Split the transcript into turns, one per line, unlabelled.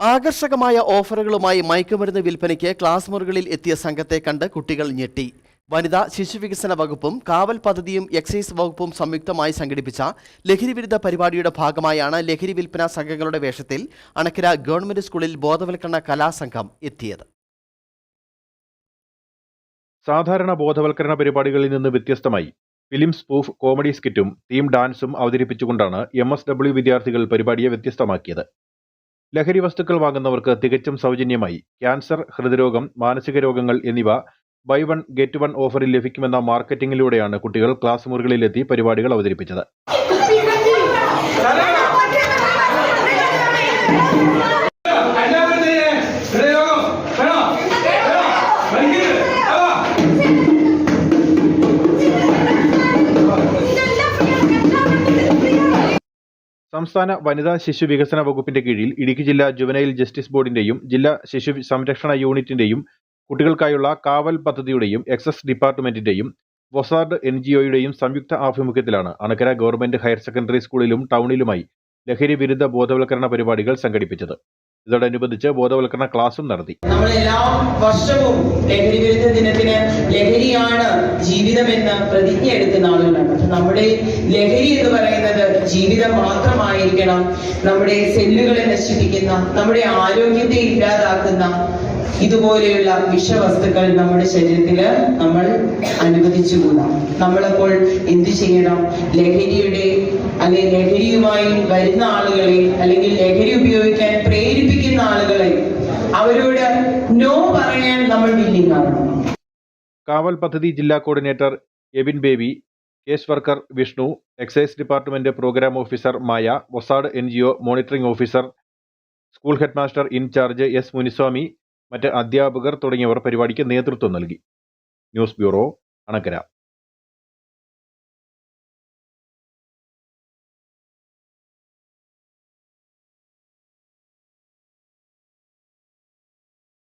ആകർഷകമായ ഓഫറുകളുമായി മയക്കുമരുന്ന് വിൽപ്പനയ്ക്ക് ക്ലാസ് മുറികളിൽ എത്തിയ സംഘത്തെ കണ്ട് കുട്ടികൾ ഞെട്ടി. വനിതാ ശിശുവികസന വകുപ്പും കാവൽ പദ്ധതിയും എക്സൈസ് വകുപ്പും സംയുക്തമായി സംഘടിപ്പിച്ച ലഹരിവിരുദ്ധ പരിപാടിയുടെ ഭാഗമായാണ് ലഹരി വിൽപ്പന സംഘങ്ങളുടെ വേഷത്തിൽ അണക്കര ഗവൺമെന്റ് സ്കൂളിൽ ബോധവൽക്കരണ കലാസംഘം എത്തിയത്.
സാധാരണ ബോധവൽക്കരണ പരിപാടികളിൽ നിന്ന് വ്യത്യസ്തമായി ഫിലിം സ്പൂഫ് കോമഡി സ്കിറ്റും തീം ഡാൻസും അവതരിപ്പിച്ചുകൊണ്ടാണ് എം എസ് ഡബ്ല്യു വിദ്യാർത്ഥികൾ പരിപാടിയെ വ്യത്യസ്തമാക്കിയത്. ലഹരി വസ്തുക്കൾ വാങ്ങുന്നവർക്ക് തികച്ചും സൗജന്യമായി ക്യാൻസർ ഹൃദ്രോഗം മാനസിക രോഗങ്ങൾ എന്നിവ ബൈ വൺ ഗെറ്റ് വൺ ഓഫറിൽ ലഭിക്കുമെന്ന മാർക്കറ്റിംഗിലൂടെയാണ് കുട്ടികൾ ക്ലാസ് മുറികളിലെത്തി പരിപാടികൾ അവതരിപ്പിച്ചത്. സംസ്ഥാന വനിതാ ശിശു വികസന വകുപ്പിന്റെ കീഴിൽ ഇടുക്കി ജില്ലാ ജുവനൈൽ ജസ്റ്റിസ് ബോർഡിന്റെയും ജില്ലാ ശിശു സംരക്ഷണ യൂണിറ്റിന്റെയും കുട്ടികൾക്കായുള്ള കാവൽ പദ്ധതിയുടെയും എക്സസ് ഡിപ്പാർട്ട്മെന്റിന്റെയും വൊസാർഡ് എൻ ജി ഒയുടെയും സംയുക്ത ആഭിമുഖ്യത്തിലാണ് അണക്കര ഗവൺമെന്റ് ഹയർ സെക്കൻഡറി സ്കൂളിലും ടൗണിലുമായി ലഹരി വിരുദ്ധ ബോധവൽക്കരണ പരിപാടികൾ സംഘടിപ്പിച്ചത്. ഇതോടനുബന്ധിച്ച് ബോധവൽക്കരണ ക്ലാസും നടത്തി.
നമ്മൾ വർഷവും ലഹരി വിരുദ്ധ ദിനത്തിന് ലഹരിയാണ് ജീവിതമെന്ന് പ്രതിജ്ഞ എടുക്കുന്ന ആളുകളാണ്. നമ്മുടെ ലഹരി എന്ന് പറയുന്നത് ജീവിതം മാത്രമായിരിക്കണം. നമ്മുടെ സെല്ലുകളെ നശിപ്പിക്കുന്ന നമ്മുടെ ആരോഗ്യത്തെ ഇല്ലാതാക്കുന്ന ഇതുപോലെയുള്ള വിഷവസ്തുക്കൾ നമ്മുടെ ശരീരത്തിൽ നമ്മൾ അനുവദിച്ചുകൂടാ നമ്മളപ്പോൾ എന്ത് ചെയ്യണം? ലഹരിയുടെ അല്ലെങ്കിൽ ലഹരിയുമായി വരുന്ന ആളുകളെ അല്ലെങ്കിൽ അവരോട് നോ പറയാൻ നമ്മൾ വില്ലിംഗ് ആവണം
കാവൽ പദ്ധതി ജില്ലാ coordinator Abin Baby case worker Vishnu excise department programme officer Maya Wosard N G O monitoring officer school headmaster in charge S Munisamy മറ്റ് അധ്യാപകർ തുടങ്ങിയവർ പരിപാടിക്ക് നേതൃത്വം നൽകി. News bureau Anakkara.